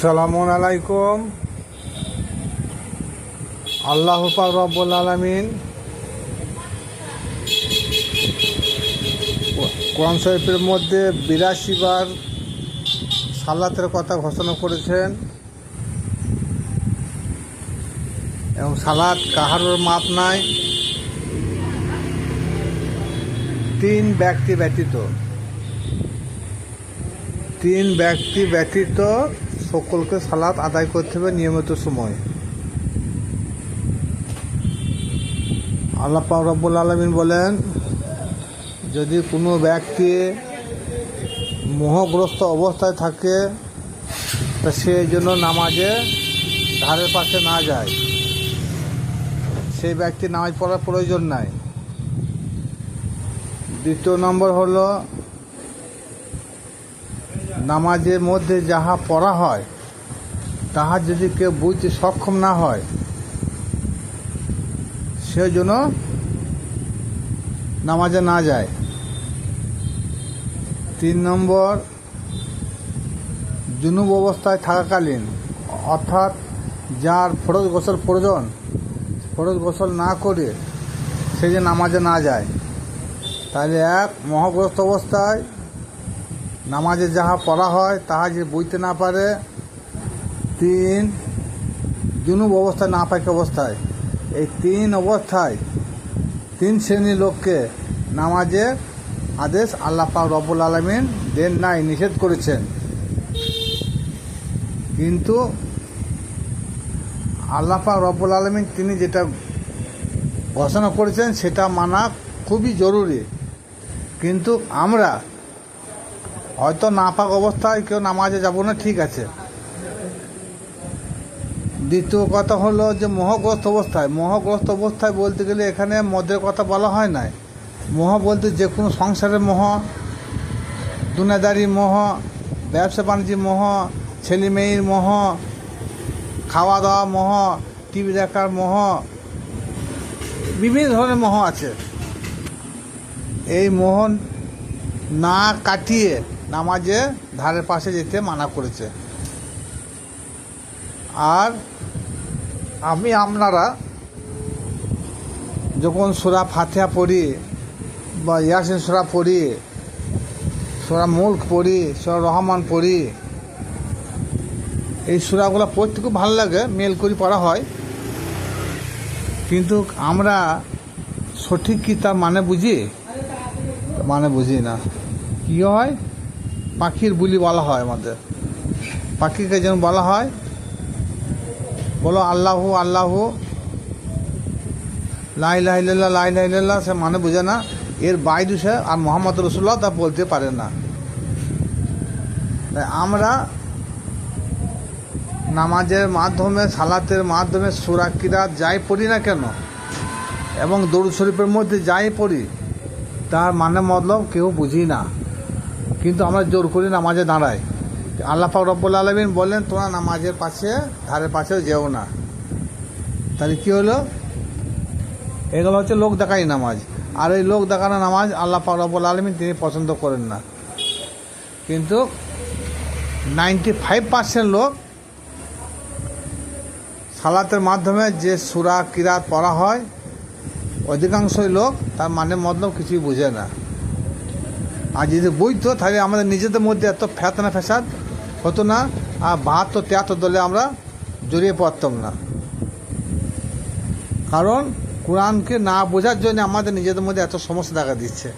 সালামুন আলাইকুম। আল্লাহ রব্বুল আলমিন কোরআন শরীফের মধ্যে বিরাশি বার সালাতের কথা ঘোষণা করেছেন। এবং সালাদ কাহারোর মাপ নাই। তিন ব্যক্তি ব্যতীত। তিন ব্যক্তি ব্যতীত সকলকে সালাত আদায় করতে হবে নিয়মিত সময়। আল্লাহ রব্বুল আলমিন বলেন, যদি কোনো ব্যক্তি মোহগ্রস্ত অবস্থায় থাকে, তা সে জন্য নামাজে ধারের পাশে না যায়। সেই ব্যক্তি নামাজ পড়ার প্রয়োজন নাই। দ্বিতীয় নম্বর হলো নামাজের মধ্যে যাহা পড়া হয়, তাহা যদি কেউ বুঝতে সক্ষম না হয় সে জন্য নামাজে না যায়। তিন নম্বর, জুনুব অবস্থায় থাকাকালীন, অর্থাৎ যার ফরজ গোসল প্রয়োজন, ফরজ গোসল না করে সে যে নামাজে না যায়, তাহলে এক মহাগ্রস্ত অবস্থায় নামাজে যাহা পড়া হয়, তাহা যে বুঝতে না পারে, তিন জুনুব অবস্থায় না পাক অবস্থায়। এই তিন অবস্থায় তিন শ্রেণির লোককে নামাজে আদেশ আল্লাহ পাক রব্বুল আলমিন দেন নাই, নিষেধ করেছেন। কিন্তু আল্লাহ পাক রব্বুল আলমিন তিনি যেটা ঘোষণা করেছেন, সেটা মানা খুবই জরুরি। কিন্তু আমরা হয়তো নাপাক অবস্থায় কেউ নামাজে যাব না, ঠিক আছে। দ্বিতীয় কথা হলো যে মোহগ্রস্ত অবস্থায় মোহগ্রস্ত অবস্থায় বলতে গেলে এখানে মদের কথা বলা হয় নাই। মোহ বলতে যে কোনো সংসারের মোহ দুনাদারি মোহ, ব্যবসা বাণিজ্য মোহ, ছেলে মেয়ের মোহ খাওয়া দাওয়া মোহ, টিভি দেখার মোহ, বিভিন্ন ধরনের মোহ আছে। এই মোহ না কাটিয়ে নামাজে ধারের পাশে যেতে মানা করেছে। আর আমি, আপনারা যখন সুরা ফাতিহা পড়ি বা ইয়াসিন সুরা পড়ি, সুরা মুল্ক পড়ি, সুরা রহমান পড়ি, এই সুরাগুলো পড়তে খুব ভালো লাগে, মেল করে পড়া হয়। কিন্তু আমরা সঠিক কি তার মানে বুঝি? মানে বুঝি না। কী হয়? পাখির বুলি বলা হয় আমাদের। পাখিকে যেমন বলা হয়, বলো আল্লাহু আল্লাহু লাই লাইল্লাহ লাই লাই লাইল্লাহ সে মানে বুঝে না। এর বাইরে সে আর মোহাম্মদ রসুল্লাহ তা বলতে পারে না। আমরা নামাজের মাধ্যমে, সালাতের মাধ্যমে সুরাকিরাত যাই পড়ি না কেন, এবং দৌড় শরীফের মধ্যে যাই পড়ি, তার মানে মতলব কেউ বুঝি না। কিন্তু আমরা জোর করি নামাজে দাঁড়াই। আল্লাহ রব্বুল আলমিন বললেন, তোমরা নামাজের পাশে, ধারের পাশেও যেও না। তাহলে কী হলো? এগুলো হচ্ছে লোক দেখাই নামাজ। আর এই লোক দেখানো নামাজ আল্লাহ রব্বুল আলমিন তিনি পছন্দ করেন না। কিন্তু নাইনটি ফাইভ পার্সেন্ট লোক সালাতের মাধ্যমে যে সুরা, কিরাত পড়া হয়, অধিকাংশই লোক তার মানে মতলব কিছুই বোঝে না। আর যদি বুঝতো তাহলে আমাদের নিজেদের মধ্যে এত ফ্যাতনা ফ্যাসাদ হতো না, আর বাহাত্তর, তিয়াত্তর দলে আমরা জড়িয়ে পড়তাম না। কারণ কোরআনকে না বোঝার জন্য আমাদের নিজেদের মধ্যে এত সমস্যা দেখা দিচ্ছে।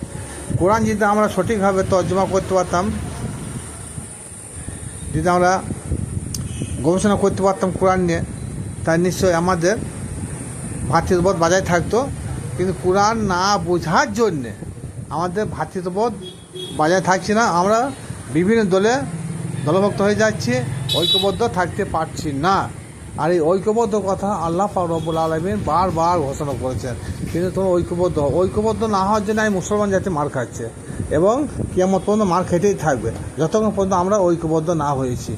কোরআন যদি আমরা সঠিকভাবে তর্জমা করতে পারতাম, যদি আমরা গবেষণা করতে পারতাম কোরআন নিয়ে তাই নিশ্চয়ই আমাদের ভাতৃত্ববোধ বজায় থাকতো। কিন্তু কোরআন না বোঝার জন্যে আমাদের ভাতৃত্ববোধ বজায় থাকছি না, আমরা বিভিন্ন দলে দলভক্ত হয়ে যাচ্ছি, ঐক্যবদ্ধ থাকতে পারছি না। আর এই ঐক্যবদ্ধ কথা আল্লাহ রব্বুল আলমিন বারবার ঘোষণা করেছেন, কিন্তু তোমরা ঐক্যবদ্ধ ঐক্যবদ্ধ না হওয়ার জন্য আমি মুসলমান জাতি মার খাচ্ছে এবং কেমন পর্যন্ত মার খেতেই থাকবে, যতক্ষণ পর্যন্ত আমরা ঐক্যবদ্ধ না হয়েছি।